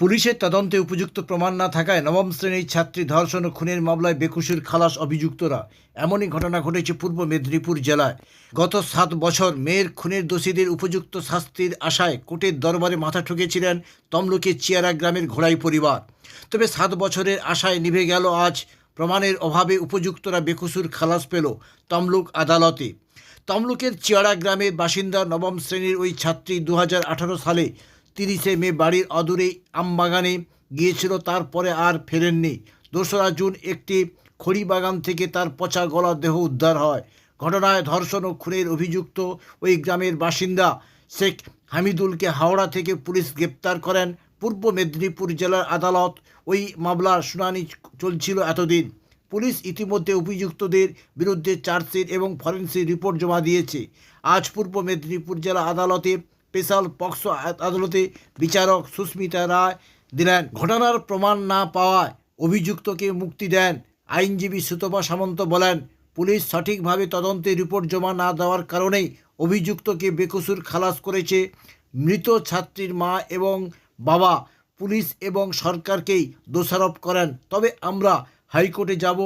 পুলিশের তদন্তে উপযুক্ত প্রমাণ না থাকায় নবম শ্রেণির ছাত্রী ধর্ষণ ও খুনের মামলায় বেকুশের খালাস অভিযুক্তরা। এমনই ঘটনা ঘটেছে পূর্ব মেদিনীপুর জেলায়। গত সাত বছর মেয়ের খুনের দোষীদের উপযুক্ত শাস্তির আশায় কোর্টের দরবারে মাথা ঠুকেছিলেন তমলুকের চিয়ারা গ্রামের ঘোড়াই পরিবার। তবে সাত বছরের আশায় নিভে গেল আজ। প্রমাণের অভাবে উপযুক্তরা বেকুসুর খালাস পেল তমলুক আদালতে। তমলুকের চিয়াড়া গ্রামের বাসিন্দা নবম শ্রেণির ওই ছাত্রী দু হাজার আঠারো সালে তিরিশে মে বাড়ির অদূরে আমবাগানে গিয়েছিল, তারপরে আর ফেরেননি। দোসরা জুন একটি খড়ি বাগান থেকে তার পচা গলা দেহ উদ্ধার হয়। ঘটনায় ধর্ষণ ও খুনের অভিযুক্ত ওই গ্রামের বাসিন্দা শেখ হামিদুলকে হাওড়া থেকে পুলিশ গ্রেপ্তার করেন। পূর্ব মেদিনীপুর জেলার আদালত ওই মামলার শুনানি চলছিল এতদিন। পুলিশ ইতিমধ্যে অভিযুক্তদের বিরুদ্ধে চার্জশিট এবং ফরেন্সিক রিপোর্ট জমা দিয়েছে। আজ পূর্ব মেদিনীপুর জেলা আদালতে স্পেশাল পক্সো আদালতে বিচারক সুস্মিতা রায় দিলেন। ঘটনার প্রমাণ না পাওয়ায় অভিযুক্তকে মুক্তি দেন। আইনজীবী সুতপা সামন্ত বলেন, পুলিশ সঠিকভাবে তদন্তে রিপোর্ট জমা না দেওয়ার কারণেই অভিযুক্তকে বেকসুর খালাস করেছে। মৃত ছাত্রীর মা এবং বাবা পুলিশ এবং সরকারকেই দোষারোপ করেন। তবে আমরা হাইকোর্টে যাব।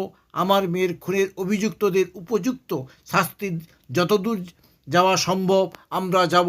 আমার মেয়ের খুনের অভিযুক্তদের উপযুক্ত শাস্তি যতদূর যাওয়া সম্ভব আমরা যাব।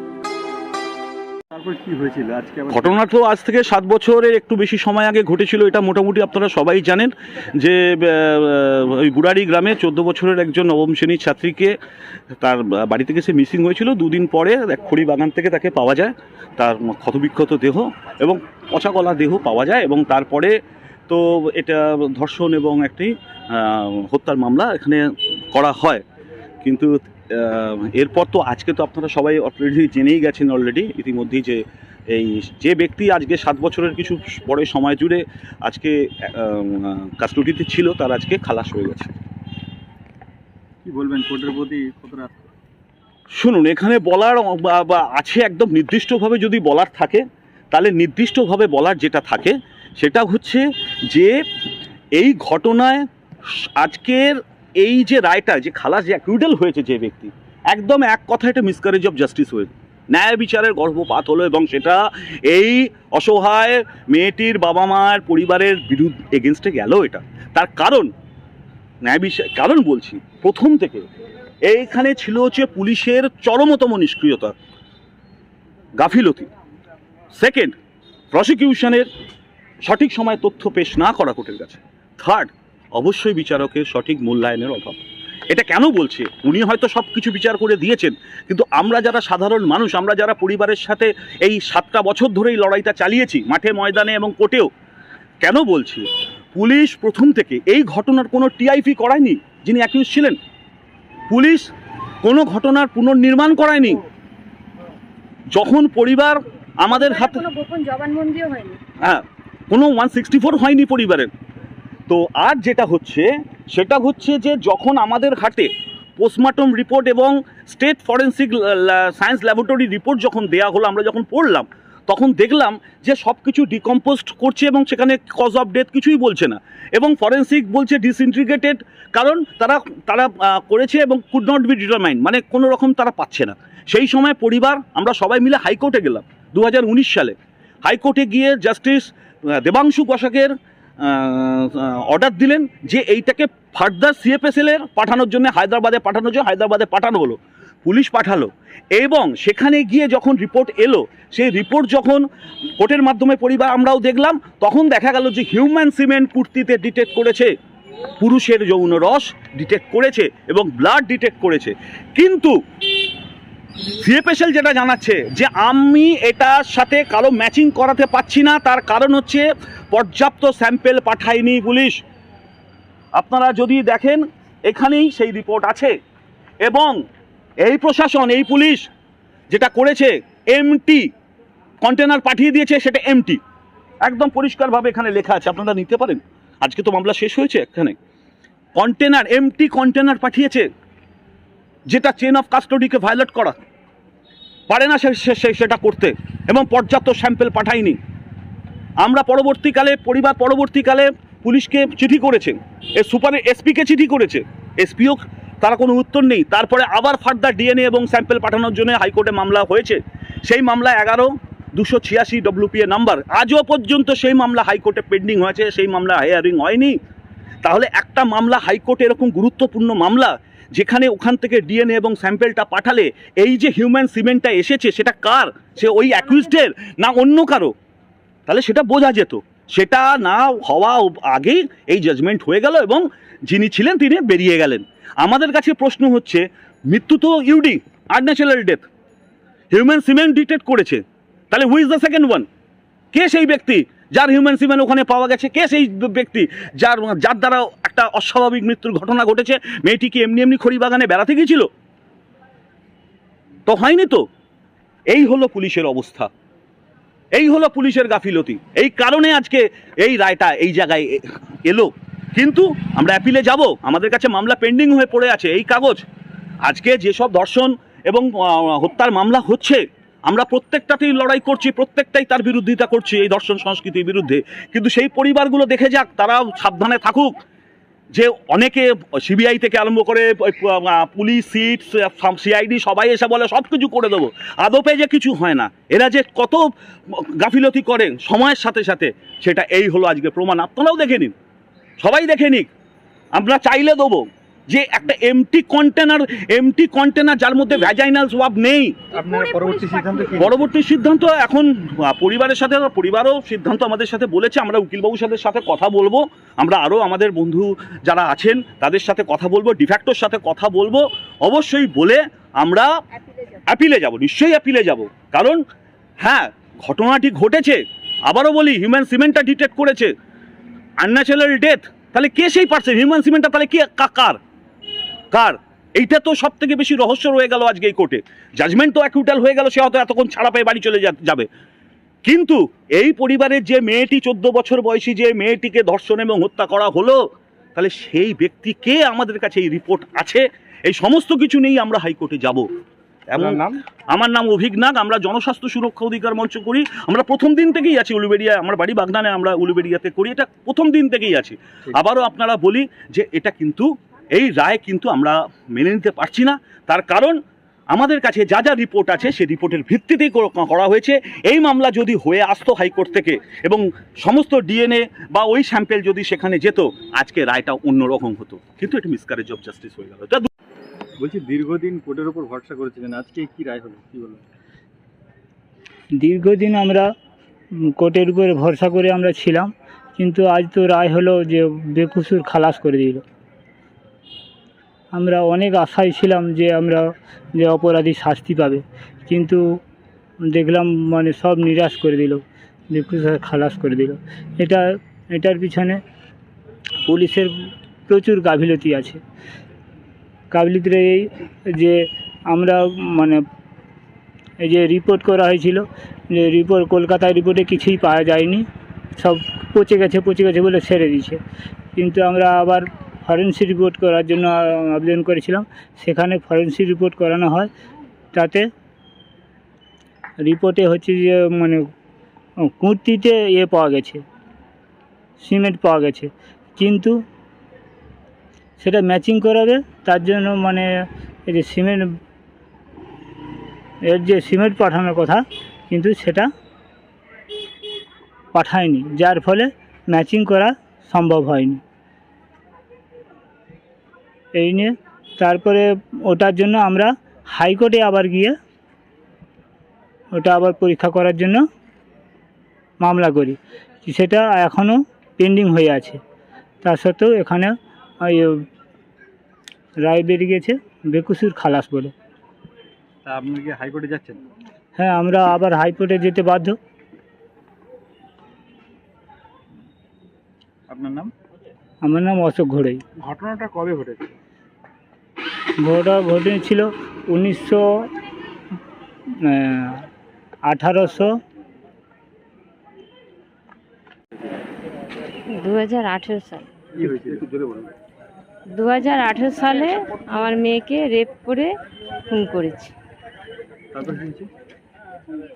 ঘটনা তো আজ থেকে সাত বছরের একটু বেশি সময় আগে ঘটেছিল, এটা মোটামুটি আপনারা সবাই জানেন যে ওই গুড়ারি গ্রামে চোদ্দ বছরের একজন নবম শ্রেণির ছাত্রীকে তার বাড়ি থেকে সে মিসিং হয়েছিল। দুদিন পরে এক খড়ি বাগান থেকে তাকে পাওয়া যায়, তার ক্ষতবিক্ষত দেহ এবং পচা গলা দেহ পাওয়া যায় এবং তারপরে তো এটা ধর্ষণ এবং একটি হত্যার মামলা এখানে করা হয়। কিন্তু এরপর তো আজকে তো আপনারা সবাই অলরেডি জেনেই গেছেন অলরেডি ইতিমধ্যেই যে এই যে ব্যক্তি আজকে সাত বছরের কিছু পরে সময় জুড়ে আজকে কাস্টডিতে ছিল তার আজকে খালাস হয়ে গেছে। কি বলবেন কোর্টের প্রতি কতটা শুনুন এখানে বলার বা আছে একদম নির্দিষ্টভাবে যদি বলার থাকে তাহলে নির্দিষ্টভাবে বলার যেটা থাকে সেটা হচ্ছে যে এই ঘটনায় আজকের এই যে রায়টা, যে খালাস, যে অ্যাকুইডাল হয়েছে যে ব্যক্তি, একদম এক কথা এটা মিসকারেজ অফ জাস্টিস হয়েছে। ন্যায় বিচারের গর্ভপাত হলো এবং সেটা এই অসহায় মেয়েটির বাবা মায়ের পরিবারের বিরুদ্ধ এগেনস্টে গেল এটা। তার কারণ, ন্যায় বিচার, কারণ বলছি, প্রথম থেকে, এইখানে ছিল হচ্ছে পুলিশের চরমতম নিষ্ক্রিয়তা, গাফিলতি। সেকেন্ড প্রসিকিউশনের সঠিক সময় তথ্য পেশ না করা কোর্টের কাছে। থার্ড অবশ্যই বিচারকের সঠিক মূল্যায়নের অভাব। এটা কেন বলছে? উনি হয়তো সব কিছু বিচার করে দিয়েছেন কিন্তু আমরা যারা সাধারণ মানুষ আমরা যারা পরিবারের সাথে এই সাতটা বছর ধরেই লড়াইটা চালিয়েছি মাঠে ময়দানে এবং কোর্টেও কেন বলছি? পুলিশ প্রথম থেকে এই ঘটনার কোনো টিআইপি করায়নি যিনি অ্যাকিউজ ছিলেন। পুলিশ কোনো ঘটনার পুনর্নির্মাণ করায়নি। যখন পরিবার আমাদের হাতে হ্যাঁ কোনো ওয়ান সিক্সটি ফোর হয়নি পরিবারের। তো আর যেটা হচ্ছে, সেটা হচ্ছে যে যখন আমাদের হাতে পোস্টমর্টম রিপোর্ট এবং state forensic science laboratory report যখন দেয়া হলো, আমরা যখন পড়লাম, তখন দেখলাম যে সব কিছু ডিকম্পোস্ট করছে এবং সেখানে কজ অফ ডেথ কিছুই বলছে না। এবং ফরেন্সিক বলছে ডিসইন্টিগ্রেটেড কারণ তারা তারা করেছে এবং কুড নট বি ডিটারমাইন্ড মানে কোনো রকম তারা পাচ্ছে না। সেই সময় পরিবার, আমরা সবাই মিলে হাইকোর্টে গেলাম দু হাজার উনিশ সালে। হাইকোর্টে গিয়ে জাস্টিস দেবাংশু বসাকের অর্ডার দিলেন যে এইটাকে ফার্দার সিএফএসএল এর পাঠানোর জন্য, হায়দ্রাবাদে পাঠানোর জন্য, হায়দ্রাবাদে পাঠানো হলো, পুলিশ পাঠালো এবং সেখানে গিয়ে যখন রিপোর্ট এলো, সেই রিপোর্ট যখন কোর্টের মাধ্যমে পরিবার আমরাও দেখলাম, তখন দেখা গেল যে হিউম্যান সিমেন্ট কুর্তিতে ডিটেক্ট করেছে, পুরুষের যৌন রস ডিটেক্ট করেছে এবং ব্লাড ডিটেক্ট করেছে। কিন্তু সিএফএসএল যেটা জানাচ্ছে যে আমি এটার সাথে কারও ম্যাচিং করাতে পারছি না, তার কারণ হচ্ছে পর্যাপ্ত স্যাম্পেল পাঠায়নি পুলিশ। আপনারা যদি দেখেন, এখানেই সেই রিপোর্ট আছে। এবং এই প্রশাসন, এই পুলিশ যেটা করেছে এমটি কন্টেনার পাঠিয়ে দিয়েছে, সেটা এমটি একদম পরিষ্কারভাবে এখানে লেখা আছে, আপনারা নিতে পারেন। আজকে তো মামলা শেষ হয়েছে এখানে। কন্টেনার এমটি কন্টেনার পাঠিয়েছে। যেটা চেন অফ কাস্টডিকে ভায়োলেট করা। পারে না সে সেটা করতে, এবং পর্যাপ্ত স্যাম্পেল পাঠায়নি। আমরা পরবর্তীকালে, পরিবার পরবর্তীকালে পুলিশকে চিঠি করেছে। এ সুপার, এসপিকে চিঠি করেছে। এসপিও, তারা কোনো উত্তর নেই। তারপরে আবার ফার্দার ডিএনএ এবং স্যাম্পেল পাঠানোর জন্য হাইকোর্টে মামলা হয়েছে। সেই মামলা এগারো, দুশো ছিয়াশি ডব্লিউপিএ নাম্বার আজও পর্যন্ত সেই মামলা হাইকোর্টে পেন্ডিং হয়েছে। সেই মামলা হায়ারিং হয়নি। তাহলে একটা মামলা হাইকোর্টে এরকম গুরুত্বপূর্ণ মামলা যেখানে ওখান থেকে ডিএনএ এবং স্যাম্পেলটা পাঠালে এই যে হিউম্যান সিমেন্টটা এসেছে, সেটা কার? সে ওই অ্যাকুইস্টের না অন্য কারও? তাহলে সেটা বোঝা যেত। সেটা না হওয়া আগেই এই জাজমেন্ট হয়ে গেল এবং যিনি ছিলেন তিনি বেরিয়ে গেলেন। আমাদের কাছে প্রশ্ন হচ্ছে, মৃত্যু তো UD unnatural death human semen detect করেছে। তাহলে হুইজ দ্য সেকেন্ড ওয়ান কে সেই ব্যক্তি যার হিউম্যান সিমেন্ট ওখানে পাওয়া গেছে? কে সেই ব্যক্তি যার যার দ্বারা একটা অস্বাভাবিক মৃত্যুর ঘটনা ঘটেছে। মেয়েটি কি এমনি এমনি খড়িবাগানে বেড়াতে গিয়েছিল। তো হয়নি তো? এই হলো পুলিশের অবস্থা। এই হলো পুলিশের গাফিলতি। এই কারণে আজকে এই রায়টা এই জায়গায় এলো। কিন্তু আমরা অ্যাপিলে যাব। আমাদের কাছে মামলা পেন্ডিং হয়ে পড়ে আছে এই কাগজ। আজকে যেসব ধর্ষণ এবং হত্যার মামলা হচ্ছে, আমরা প্রত্যেকটাতেই লড়াই করছি, প্রত্যেকটাই তার বিরোধিতা করছি এই দর্শন সংস্কৃতির বিরুদ্ধে। কিন্তু সেই পরিবারগুলো দেখে যাক, তারাও সাবধানে থাকুক। যে অনেকে সিবিআই থেকে আরম্ভ করে পুলিশ, সিট সিআইডি সবাই এসে বলে, সব কিছু করে দেবো। আদপে যে কিছু হয় না। এরা যে কত গাফিলতি করেন সময়ের সাথে সাথে, সেটা এই হলো আজকে প্রমাণ। আপনারাও দেখে নিন। সবাই দেখে নিক। আমরা চাইলে দেবো। যে একটা এমটি কন্টেনার এমটি কন্টেনার যার মধ্যে ভ্যাজাইনাল সোয়াব নেই। আপনার পরবর্তী সিদ্ধান্ত কি পরবর্তী সিদ্ধান্ত এখন পরিবারের সাথে পরিবারও সিদ্ধান্ত আমাদের সাথে বলেছে আমরা উকিলবাবুর সাথে সাথে কথা বলব আমরা আরও আমাদের বন্ধু যারা আছেন তাদের সাথে কথা বলব ডিফ্যাক্টোর সাথে কথা বলব অবশ্যই বলে আমরা অ্যাপিলে যাব। নিশ্চয়ই অ্যাপিলে যাব। কারণ হ্যাঁ ঘটনাটি ঘটেছে আবারও বলি হিউম্যান সিমেন্টটা ডিটেক্ট করেছে আনন্যাচারাল ডেথ তাহলে কে সেই পার্সন হিউম্যান সিমেন্টটা তাহলে কে কা- কার? এইটা তো সব থেকে বেশি রহস্য রয়ে গেল আজকে এই কোর্টে। জাজমেন্ট তো অ্যাকুইটাল হয়ে গেল সে হয়তো এতক্ষণ ছাড়া পেয়ে বাড়ি চলে যা- যাবে। কিন্তু এই পরিবারের যে মেয়েটি চোদ্দ বছর বয়সী যে মেয়েটিকে ধর্ষণ এবং হত্যা করা হলো তাহলে সেই ব্যক্তি কে আমাদের কাছে এই রিপোর্ট আছে? এই সমস্ত কিছু নিয়েই আমরা হাইকোর্টে যাব। এবং নাম? আমার নাম অভিক নাগ আমরা জনস্বাস্থ্য সুরক্ষা অধিকার মঞ্চ করি। আমরা প্রথম দিন থেকেই আছি উলুবেড়িয়া আমার বাড়ি বাগনানে আমরা উলুবেড়িয়াতে করি এটা প্রথম দিন থেকেই আছি। আবারও আপনারা বলি যে এটা কিন্তু এই রায় কিন্তু আমরা মেনে নিতে পারছি না। তার কারণ আমাদের কাছে যা যা রিপোর্ট আছে সেই রিপোর্টের ভিত্তিতেই করা হয়েছে। এই মামলা যদি হয়ে আসতো হাইকোর্ট থেকে এবং সমস্ত ডিএনএ বা ওই স্যাম্পেল যদি সেখানে যেত আজকে রায়টা অন্যরকম হতো। কিন্তু এটা মিসকারেজ অফ জাস্টিস হয়ে গেল। বলছি দীর্ঘদিন কোর্টের উপর ভরসা করেছিলেন। আজকে কি রায় হলো? কি বলবেন দীর্ঘদিন আমরা কোর্টের উপরে ভরসা করে আমরা ছিলাম। কিন্তু আজ তো রায় হলো যে বেকুসুর খালাস করে দিল। আমরা অনেক আশায় ছিলাম যে আমরা যে অপরাধী শাস্তি পাবে। কিন্তু দেখলাম মানে সব নিরাশ করে দিল। খালাস করে দিল। এটা, এটার পিছনে পুলিশের প্রচুর গাফিলতি আছে। গাফিলতির এই যে আমরা মানে এই যে রিপোর্ট করা হয়েছিল, যে রিপোর্ট কলকাতায় রিপোর্টে কিছুই পাওয়া যায়নি। সব পচে গেছে পচে গেছে বলে ছেড়ে দিয়েছে। কিন্তু আমরা আবার ফরেন্সিক রিপোর্ট করার জন্য আবেদন করেছিলাম। সেখানে ফরেন্সিক রিপোর্ট করানো হয়। তাতে রিপোর্টে হচ্ছে যে মানে কুর্তিতে ইয়ে পাওয়া গেছে, সিমেন্ট পাওয়া গেছে। কিন্তু সেটা ম্যাচিং করাবে, তার জন্য মানে এই যে সিমেন্ট, এর যে সিমেন্ট পাঠানোর কথা, কিন্তু সেটা পাঠায়নি। যার ফলে ম্যাচিং করা সম্ভব হয়নি। এই নিয়ে তারপরে ওটার জন্য আমরা হাইকোর্টে আবার গিয়ে ওটা আবার পরীক্ষা করার জন্য মামলা করি। সেটা এখনও পেন্ডিং হয়ে আছে। তা সত্ত্বেও এখানে ওই রায় বেরিয়ে গেছে বেকুসুর খালাস বলে। তা আপনি কি হাইকোর্টে যাচ্ছেন? হ্যাঁ আমরা আবার হাইকোর্টে যেতে বাধ্য। আপনার নাম? আমার নাম অশোক ঘোড়াই। ঘটনাটা কবে ঘটেছে? ঘোড়া ঘটেছিল উনিশশো আঠারোশো। দু হাজার আঠেরো সাল। কি হয়েছে? একটু জোরে বলুন। দু হাজার আঠেরো সালে আমার মেয়েকে রেপ করে খুন করেছে।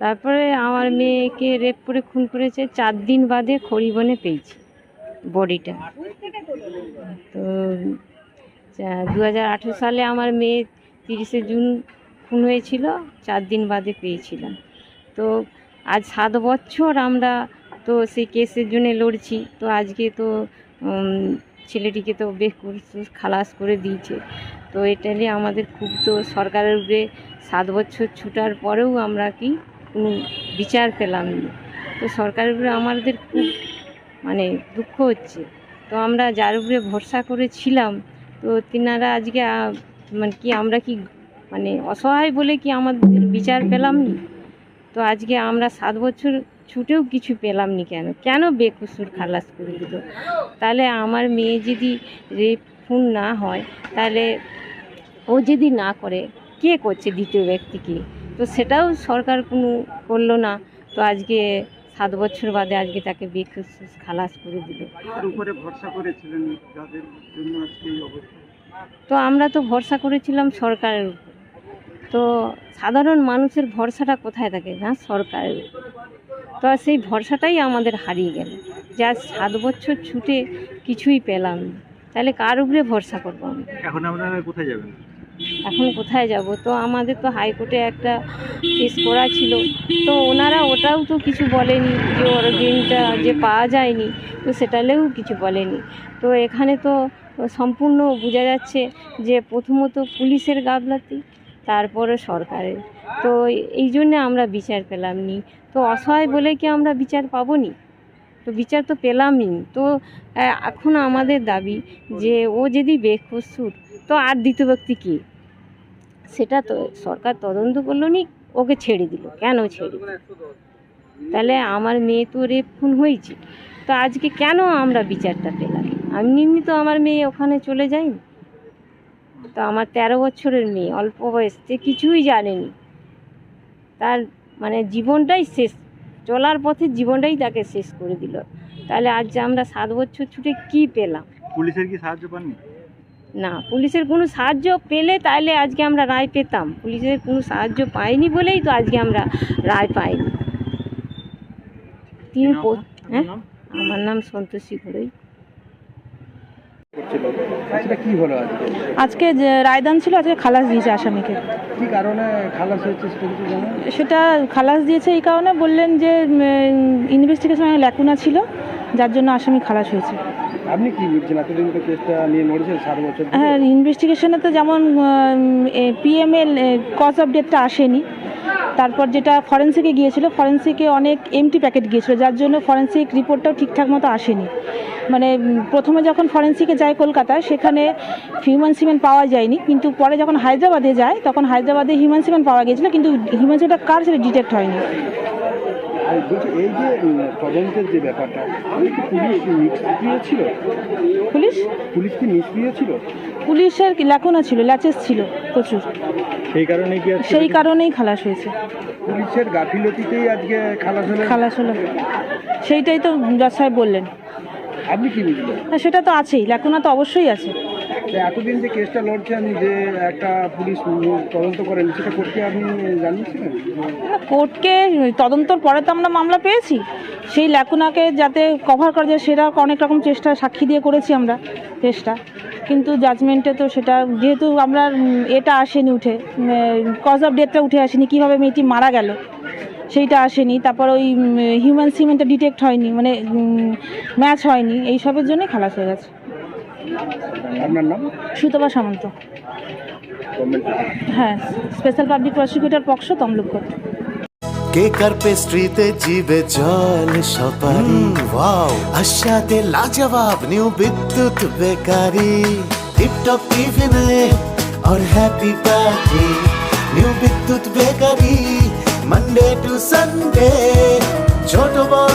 তারপরে আমার মেয়েকে রেপ করে খুন করেছে চার দিন বাদে খড়িবনে পেয়েছি বডিটা। তো দু হাজার আঠেরো সালে আমার মেয়ে তিরিশে জুন খুন হয়েছিল, চার দিন বাদে পেয়েছিলাম। তো আজ সাত বছর আমরা তো সেই কেসের জন্য লড়ছি, তো আজকে তো ছেলেটিকে তো বেশ খালাস করে দিয়েছে। তো এটা নিয়ে আমাদের খুব তো সরকারের উপরে সাত বছর ছুটার পরেও আমরা কি কোনো বিচার পেলাম না। তো সরকারের উপরে আমাদের খুব মানে দুঃখ হচ্ছে। তো আমরা যার উপরে ভরসা করেছিলাম তো তিনারা আজকে মানে কি আমরা কি মানে অসহায় বলে কি আমাদের বিচার পেলাম নি? তো আজকে আমরা সাত বছর ছুটেও কিছু পেলাম নি কেন? কেন বেকসুর খালাস করে দিল? তাহলে আমার মেয়ে যদি রেপ খুন না হয়, তাহলে ও যদি না করে, কে করছে দ্বিতীয় ব্যক্তিকে? তো সেটাও সরকার কোনো করল না। তো আজকে সাত বছর বাদে আজকে তাকে বেকসুর খালাস করে দিল। তো আমরা তো ভরসা করেছিলাম সরকারের উপর। তো সাধারণ মানুষের ভরসাটা কোথায় থাকে না? সরকারের। উপর তো সেই ভরসাটাই আমাদের হারিয়ে গেল। যা সাত বছর ছুটে কিছুই পেলাম না। তাহলে কার উপরে ভরসা করব আমরা? এখন আপনারা কোথায় যাবেন? এখন কোথায় যাব? তো আমাদের তো হাইকোর্টে একটা কেস করা ছিল। তো ওনারা ওটাও তো কিছু বলেনি যে অরিজিনটা যে পাওয়া যায়নি, তো সেটালেও কিছু বলেনি। তো এখানে তো সম্পূর্ণ বোঝা যাচ্ছে যে প্রথমত পুলিশের গাফলাতি, তারপরে সরকারের। তো এই জন্যে আমরা বিচার পেলাম নি তো অসহায় বলে কি আমরা বিচার পাবো নি তো বিচার তো পেলামই। তো এখন আমাদের দাবি যে ও যদি বেকসুর তো আর দ্বিতীয় ব্যক্তি কে? সেটা তো সরকার তদন্ত করল নি, ওকে ছেড়ে দিল। কেন ছেড়ে দিল? তাহলে আমার মেয়ে তো রেপ খুন হয়েছে। তো আজকে কেন আমরা বিচারটা পেলাম? আমি এমনি তো আমার মেয়ে ওখানে চলে যায়নি। তো আমার তেরো বছরের মেয়ে, অল্প বয়স, সে কিছুই জানেনি। তার মানে জীবনটাই শেষ, চলার পথে জীবনটাই তাকে শেষ করে দিল। তাহলে আজ আমরা সাত বছর ছুটে কি পেলাম? পুলিশের কি সাহায্য পাননি? না পুলিশের কোনো সাহায্য পেলে তাহলে আজকে আমরা রায় পেতাম। পুলিশের কোনো সাহায্য পাইনি বলেই তো আজকে আমরা রায় পাইনি। তিন হ্যাঁ? আমার নাম সন্তোষী ঘড়ই। হলো আজকে? আজকে যে রায়দান ছিল আজকে খালাস দিয়েছে আসামিকে। কি কারণে খালাস হয়েছে সেটা সেটা খালাস দিয়েছে এই কারণে বললেন যে ইনভেস্টিগেশনে ল্যাকুনা ছিল। যার জন্য আসামি খালাস হয়েছে। আপনি কি বুঝছেন এতদিন তো কেসটা নিয়ে লড়েছেন সাত বছর হ্যাঁ ইনভেস্টিগেশনে তো যেমন পিএমএল কজ অফ ডেটটা আসেনি। তারপর যেটা ফরেন্সিকে গিয়েছিল ফরেন্সিকে অনেক এমটি প্যাকেট গিয়েছিল যার জন্য ফরেন্সিক রিপোর্টটাও ঠিকঠাক মতো আসেনি। মানে প্রথমে যখন ফরেন্সিকে যায় কলকাতায় সেখানে হিউম্যান সিমেন্ট পাওয়া যায়নি কিন্তু পরে যখন হায়দ্রাবাদে যায় তখন হায়দ্রাবাদে হিউম্যান সিমেন্ট পাওয়া গিয়েছিল কিন্তু হিউম্যান সিমেন্টটা কার সেটা ডিটেক্ট হয়নি? আর বলছি এই যে তদন্তের যে ব্যাপারটা কি পুলিশ নিষ্ক্রিয় ছিল পুলিশ? পুলিশ কি নিষ্ক্রিয় ছিল পুলিশের ছিল ল্যাচেস ছিল প্রচুর। সেই কারণে কি সেই কারণেই খালাস হয়েছে। পুলিশের গাফিলতিতেই আজকে খালাস হলো? খালাস হলো। সেইটাই তো জজ সাহেব বললেন। আপনি কি বুঝলেন? হ্যাঁ সেটা তো আছেই ল্যাকুনা তো অবশ্যই আছে। এতদিন যে কেসটা লড়ছেন যে একটা পুলিশ তদন্ত করেন সেটা করতে আপনি জানিয়েছিলেন? না, কোর্টকে তদন্তর পরে তো আমরা মামলা পেয়েছি। সেই ল্যাকুনাকে যাতে কভার করা যায় সেটা অনেক রকম চেষ্টা সাক্ষী দিয়ে করেছি আমরা চেষ্টা কিন্তু জাজমেন্টে তো সেটা যেহেতু আমরা এটা আসেনি উঠে কজ অফ ডেথটা উঠে আসেনি কীভাবে মেয়েটি মারা গেল সেইটা আসেনি। তারপর ওই হিউম্যান সিমেন্টটা ডিটেক্ট হয়নি মানে ম্যাচ হয়নি এইসবের জন্যই খালাস হয়ে গেছে। আপনার নাম সুতপা সামন্ত হ্যাঁ স্পেশাল পাবলিক প্রসিকিউটর পক্ষ তমলুক কোর্ট কেকার পেস্ট্রিতে জিবে জল সপারি ওয়াও আশাতে লাজবাব নিউ বিদ্যুৎ বেকারি টিপটপ টিফিনে और happy party new Bidyut bakery Monday to Sunday ছোট বড়